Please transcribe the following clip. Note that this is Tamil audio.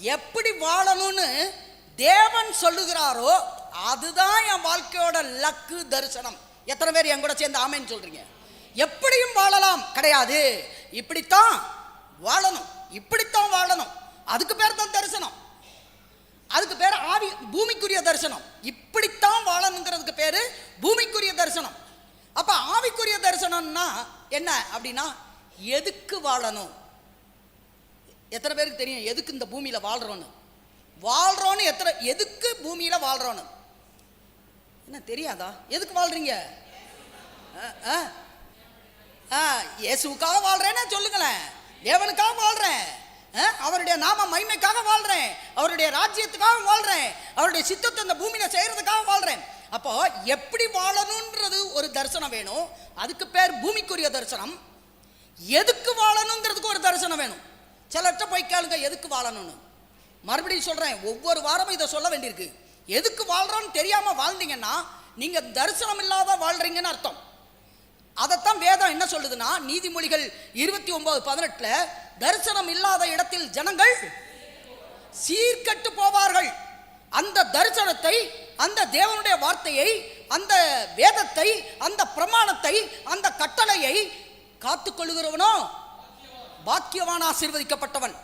எப்படி வாழணும்னு தேவன் சொல்லுகிறாரோ அதுதான் என் வாழ்க்கையோட லக்கு தரிசனம். எத்தனை பேர் என் கூட சேர்ந்து ஆமைன்னு சொல்றீங்க? எப்படியும் வாழலாம். கிடையாது. இப்படித்தான் வாழணும். இப்படித்தான் வாழணும். அதுக்கு பேர் தான் தரிசனம். அதுக்கு பேர் ஆவி பூமிக்குரிய தரிசனம். இப்படித்தான் வாழணுங்கிறதுக்கு பேர் பூமிக்குரிய தரிசனம். அப்போ ஆவிக்குரிய தரிசனம்னா என்ன அப்படின்னா எதுக்கு வாழணும்? எத்தனை பேருக்கு தெரியும் எதுக்கு இந்த பூமியில் வாழ்கிறோன்னு வாழ்கிறோன்னு எத்தனை எதுக்கு பூமியில் வாழ்கிறோன்னு என்ன தெரியாதா? எதுக்கு வாழ்கிறீங்க ஆ, ஆ. ஆ, இயேசுவுக்காக சொல்லுங்களேன். தேவனுக்காக வாழ்கிறேன் ஆ, அவருடைய நாம மகிமைக்காக வாழ்கிறேன் அவருடைய ராஜ்யத்துக்காக வாழ்கிறேன் அவருடைய சித்தத்தை இந்த பூமியில் செய்கிறதுக்காக வாழ்கிறேன் அப்போ எப்படி வாழணுன்றது ஒரு தரிசனம் வேணும். அதுக்கு பேர் பூமிக்குரிய தரிசனம். எதுக்கு வாழணுங்கிறதுக்கு ஒரு தரிசனம் வேணும். சிலர்கிட்ட போய் கேளுங்க எதுக்கு வாழணும்னு. மறுபடியும் சொல்கிறேன் ஒவ்வொரு வாரமும் இதை சொல்ல வேண்டியிருக்கு. எதுக்கு வாழ்கிறோன்னு தெரியாமல் வாழ்ந்தீங்கன்னா நீங்கள் தரிசனம் இல்லாத வாழ்கிறீங்கன்னு அர்த்தம். அதைத்தான் வேதம் என்ன சொல்லுதுன்னா நீதிமொழிகள் இருபத்தி ஒன்பது பதினெட்டில் தரிசனம் இல்லாத இடத்தில் ஜனங்கள் சீர்கெட்டு போவார்கள். அந்த தரிசனத்தை அந்த தேவனுடைய வார்த்தையை அந்த வேதத்தை அந்த பிரமாணத்தை அந்த கட்டளையை காத்துக்கொள்கிறவனோ பாக்கியவான் ஆசீர்வதிக்கப்பட்டவன்.